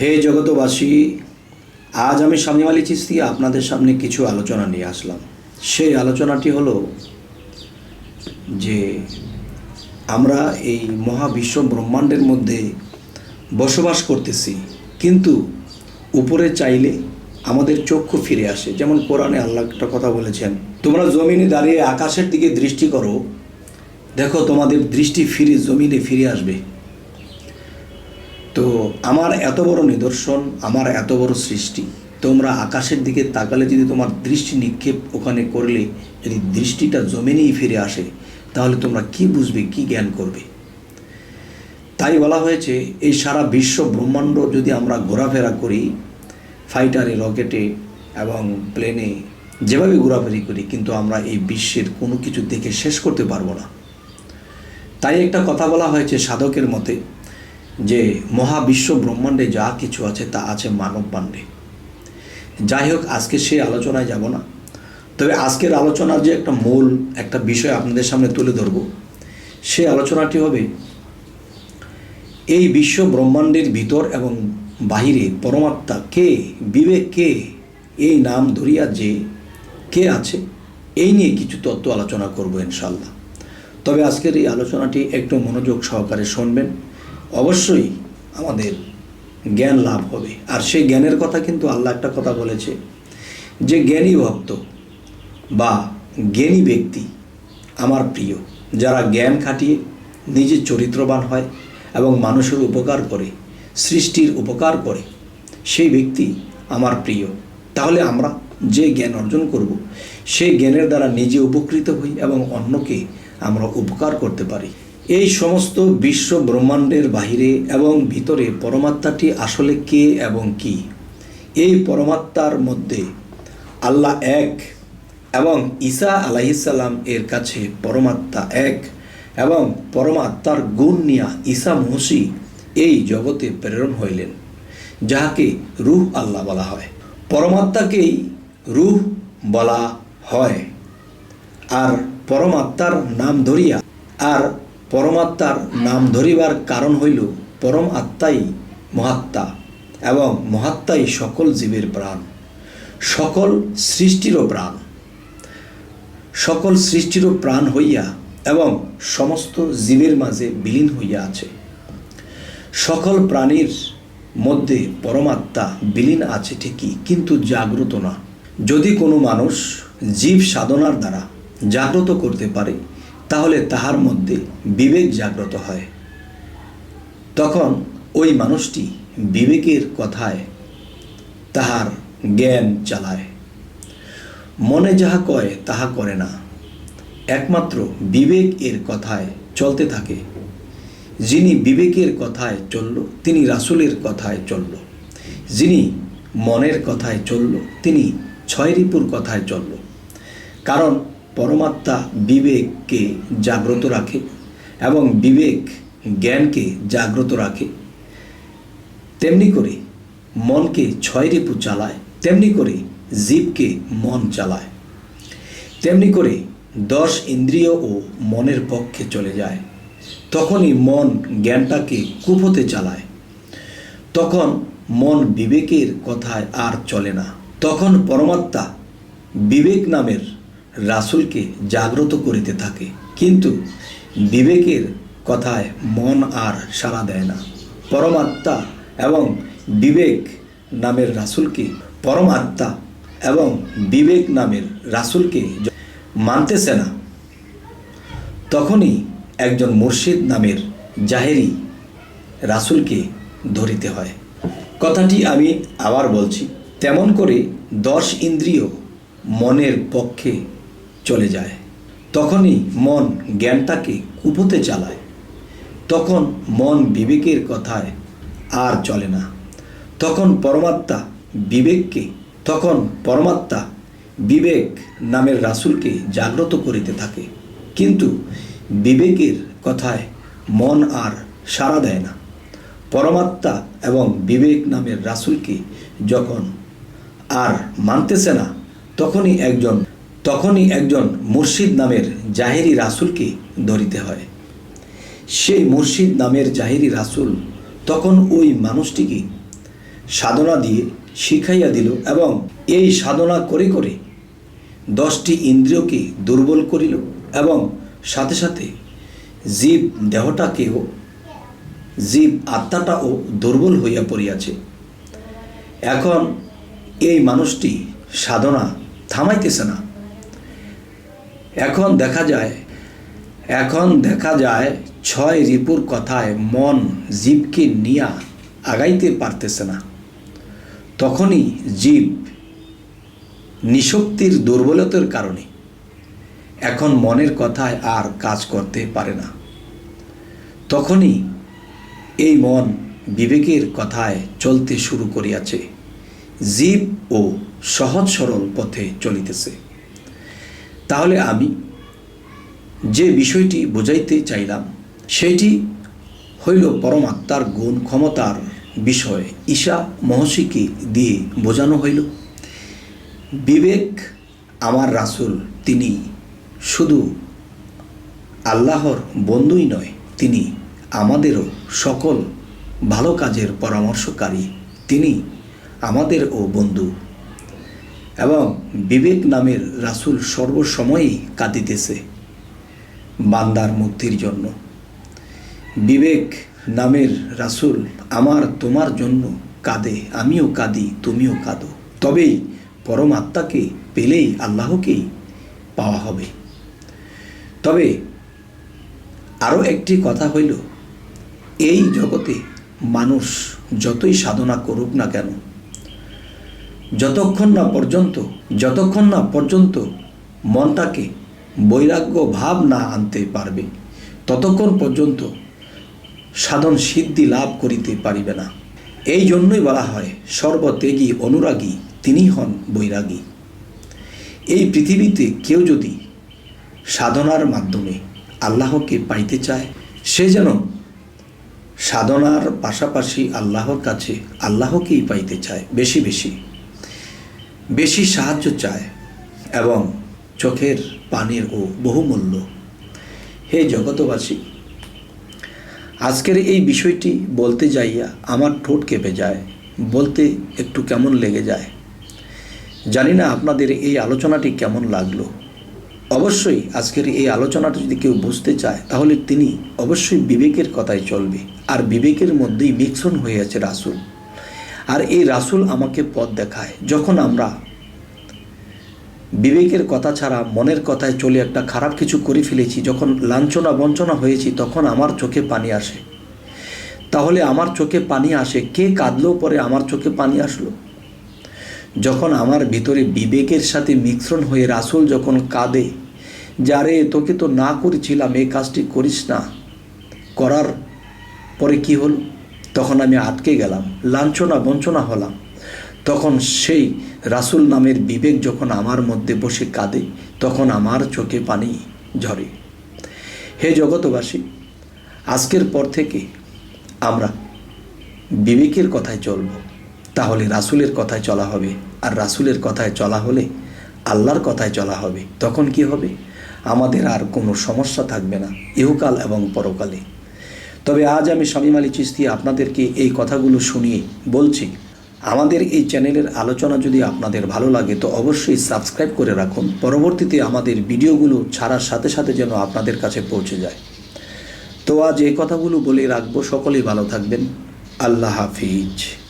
হে জগতবাসী, আজ আমি স্বামী আলী চিস্তি আপনাদের সামনে কিছু আলোচনা নিয়ে আসলাম। সেই আলোচনাটি হলো যে আমরা এই মহাবিশ্ব ব্রহ্মাণ্ডের মধ্যে বসবাস করতেছি, কিন্তু উপরে চাইলে আমাদের চক্ষু ফিরে আসে। যেমন কোরআনে আল্লাহ একটা কথা বলেছেন, তোমরা জমিনে দাঁড়িয়ে আকাশের দিকে দৃষ্টি করো, দেখো তোমাদের দৃষ্টি ফিরে, জমিনে ফিরে আসবে। তো আমার এত বড় নিদর্শন, আমার এত বড় সৃষ্টি। তোমরা আকাশের দিকে তাকালে যদি তোমার দৃষ্টি নিক্ষেপ ওখানে করলে, যদি দৃষ্টিটা জমিনেই ফিরে আসে, তাহলে তোমরা কি বুঝবে, কি জ্ঞান করবে? তাই বলা হয়েছে, এই সারা বিশ্ব ব্রহ্মাণ্ড যদি আমরা ঘোরাফেরা করি, ফাইটারে, রকেটে এবং প্লেনে যেভাবে ঘোরাফেরি করি, কিন্তু আমরা এই বিশ্বের কোনো কিছু দেখে শেষ করতে পারব না। তাই একটা কথা বলা হয়েছে সাধকের মতে যে মহাবিশ্ব ব্রহ্মাণ্ডে যা কিছু আছে তা আছে মানব পাণ্ডে যাই হোক, আজকে সেই আলোচনায় যাব না। তবে আজকের আলোচনার যে একটা মূল, একটা বিষয় আপনাদের সামনে তুলে ধরব, সে আলোচনাটি হবে এই বিশ্ব ব্রহ্মাণ্ডের ভিতর এবং বাহিরে পরমাত্মা কে, বিবেক কে, এই নাম ধরিয়া যে কে আছে, এই নিয়ে কিছু তত্ত্ব আলোচনা করব ইনশাল্লাহ তবে আজকের এই আলোচনাটি একটু মনোযোগ সহকারে শুনবেন। অবশ্যই আমাদের জ্ঞান লাভ হবে। আর সেই জ্ঞানের কথা কিন্তু আল্লাহ একটা কথা বলেছে যে জ্ঞানী ভক্ত বা জ্ঞানী ব্যক্তি আমার প্রিয়, যারা জ্ঞান খাটিয়ে নিজে চরিত্রবান হয় এবং মানুষের উপকার করে, সৃষ্টির উপকার করে, সেই ব্যক্তি আমার প্রিয়। তাহলে আমরা যে জ্ঞান অর্জন করব, সেই জ্ঞানের দ্বারা নিজে উপকৃত হই এবং অন্যকে আমরা উপকার করতে পারি। এই সমস্ত বিশ্ব ব্রহ্মাণ্ডের বাহিরে এবং ভিতরে পরমাত্মাটি আসলে কে এবং কি? এই পরমাত্মার মধ্যে আল্লাহ এক এবং ঈসা আলাইসাল্লাম এর কাছে পরমাত্মা এক এবং পরমাত্মার গুণ নিয়া ঈসা মহসি এই জগতে প্রেরণ হইলেন, যাহাকে রূহ আল্লাহ বলা হয়। পরমাত্মাকেই রূহ বলা হয়। আর পরমাত্মার নাম ধরিয়া আর পরমাত্মার নাম ধরিবার কারণ হইল পরম আত্মাই মহাত্মা এবং মহাত্মাই সকল জীবের প্রাণ, সকল সৃষ্টিরও প্রাণ। সকল সৃষ্টিরও প্রাণ হইয়া এবং সমস্ত জীবের মাঝে বিলীন হইয়া আছে। সকল প্রাণীর মধ্যে পরমাত্মা বিলীন আছে ঠিকই, কিন্তু জাগ্রত না। যদি কোনো মানুষ জীব সাধনার দ্বারা জাগ্রত করতে পারে তাহলে তাহার মধ্যে বিবেক জাগ্রত হয়। তখন ওই মানুষটি বিবেকের কথায় তাহার জ্ঞান চালায়। মনে যাহা কয়, তাহা করে না। একমাত্র বিবেক এর কথায় চলতে থাকে। যিনি বিবেকের কথায় চলল, তিনি রাসুলের কথায় চলল। যিনি মনের কথায় চলল, তিনি ছয় রিপুর কথায় চলল। কারণ পরমাত্মা বিবেককে জাগ্রত রাখে এবং বিবেক জ্ঞানকে জাগ্রত রাখে। তেমনি করে মনকে ছয় রিপু চালায়, তেমনি করে জীবকে মন চালায়। তেমনি করে দশ ইন্দ্রিয় ও মনের পক্ষে চলে যায়। তখনই মন জ্ঞানটাকে কুপথে চালায়। তখন মন বিবেকের কথায় আর চলে না। তখন পরমাত্মা বিবেক নামের রাসুলকে জাগ্রত করিতে থাকে। কিন্তু বিবেকের কথায় মন আর সাড়া দেয় না। পরমাত্মা এবং বিবেক নামের রাসুলকে, পরমাত্মা এবং বিবেক নামের রাসুলকে মানতেছে না। তখনই একজন মুর্শিদ নামের জাহেরি রাসুলকে ধরিতে হয়। কথাটি আমি আবার বলছি, তেমন করে দশ ইন্দ্রিয় মনের পক্ষে চলে যায়। তখনই মন জ্ঞানটাকে কুপোতে চালায়। তখন মন বিবেকের কথায় আর চলে না। তখন পরমাত্মা বিবেককে, তখন পরমাত্মা বিবেক নামের রাসুলকে জাগ্রত করিতে থাকে। কিন্তু বিবেকের কথায় মন আর সাড়া দেয় না। পরমাত্মা এবং বিবেক নামের রাসুলকে যখন আর মানতেছে না, তখনই একজন তখনই একজন মুর্শিদ নামের জাহেরি রাসুলকে ধরিতে হয়। সেই মুর্শিদ নামের জাহেরি রাসুল তখন ওই মানুষটিকে সাধনা দিয়ে শিখাইয়া দিল এবং এই সাধনা করে করে দশটি ইন্দ্রিয়কে দুর্বল করিল এবং সাথে সাথে জীব দেহটাকেও, জীব আত্মাটাও দুর্বল হইয়া পড়িয়াছে। এখন এই মানুষটি সাধনা থামাইতেছে না। এখন দেখা যায়, এখন দেখা যায় ছয় রিপুর কথায় মন জীবকে নিয়া আগাইতে পারতেছে না। তখনই জীব নিশক্তির দুর্বলতার কারণে এখন মনের কথায় আর কাজ করতে পারে না। তখনই এই মন বিবেকের কথায় চলতে শুরু করিয়াছে। জীব ও সহজ সরল পথে চলিতেছে। তাহলে আমি যে বিষয়টি বোঝাইতে চাইলাম, সেটি হইল পরমাত্মার গুণ ক্ষমতার বিষয়। ঈশা মহর্ষিকে দিয়ে বোঝানো হইল, বিবেক আমার রাসুল, তিনি শুধু আল্লাহর বন্ধুই নয়, তিনি আমাদেরও সকল ভালো কাজের পরামর্শকারী। তিনি আমাদেরও বন্ধু। এবং বিবেক নামের রাসুল সর্বসময়ই কাঁদিতেছে বান্দার মুক্তির জন্য। বিবেক নামের রাসুল আমার তোমার জন্য কাঁদে, আমিও কাঁদি, তুমিও কাঁদো। তবেই পরমাত্মাকে পেলেই আল্লাহকেই পাওয়া হবে। তবে আরও একটি কথা হইল, এই জগতে মানুষ যতই সাধনা করুক না কেন যতক্ষণ না পর্যন্ত, যতক্ষণ না পর্যন্ত মনটাকে বৈরাগ্য ভাব না আনতে পারবে, ততক্ষণ পর্যন্ত সাধন সিদ্ধি লাভ করিতে পারিবে না। এই জন্যই বলা হয়, সর্বত্যাগী অনুরাগী তিনি হন বৈরাগী। এই পৃথিবীতে কেউ যদি সাধনার মাধ্যমে আল্লাহকে পাইতে চায়, সে যেন সাধনার পাশাপাশি আল্লাহর কাছে আল্লাহকেই পাইতে চায়, বেশি বেশি। বেশি সাহায্য চায় এবং চোখের পানির ও বহুমূল্য। হে জগতবাসী আজকের এই বিষয়টি বলতে যাইয়া আমার ঠোঁট কেঁপে যায়, বলতে একটু কেমন লেগে যায়। জানি না আপনাদের এই আলোচনাটি কেমন লাগল। অবশ্যই আজকের এই আলোচনাটা যদি কেউ বুঝতে চায়, তাহলে তিনি অবশ্যই বিবেকের কথাই চলবে, আর বিবেকের মধ্যেই মিক্সন হয়ে আছে রাসুল। আর এই রাসুল আমাকে পথ দেখায়। যখন আমরা বিবেকের কথা ছাড়া মনের কথায় চলে একটা খারাপ কিছু করে ফেলেছি, যখন লাঞ্ছনা বঞ্চনা হয়েছি, তখন আমার চোখে পানি আসে। তাহলে আমার চোখে পানি আসে? কে কাঁদলেও পরে আমার চোখে পানি আসলো? যখন আমার ভিতরে বিবেকের সাথে মিশ্রণ হয়ে রাসুল যখন কাঁদে যারে তোকে তো না করেছিলাম এই কাজটি করিস না, করার পরে কি হলো? তখন আমি আটকে গেলাম, লাঞ্ছনা বঞ্চনা হলাম। তখন সেই রাসুল নামের বিবেক যখন আমার মধ্যে বসে কাঁদে, তখন আমার চোখে পানি ঝরে। হে জগতবাসী আজকের পর থেকে আমরা বিবেকের কথায় চলব। তাহলে রাসুলের কথায় চলা হবে, আর রাসুলের কথায় চলা হলে আল্লাহর কথায় চলা হবে। তখন কি হবে? আমাদের আর কোনো সমস্যা থাকবে না, ইহকাল এবং পরকালে। তবে আজ আমি শামীম আলী চিস্তি আপনাদেরকে এই কথাগুলো শুনিয়ে বলছি। আমাদের এই চ্যানেলের আলোচনা যদি আপনাদের ভালো লাগে, তো অবশ্যই সাবস্ক্রাইব করে রাখুন। পরবর্তীতে আমাদের ভিডিওগুলো ছাড়ার সাথে সাথে যেন আপনাদের কাছে পৌঁছে যায়। তো আজ এই কথাগুলো বলে রাখব। সকলেই ভালো থাকবেন। আল্লাহ হাফিজ।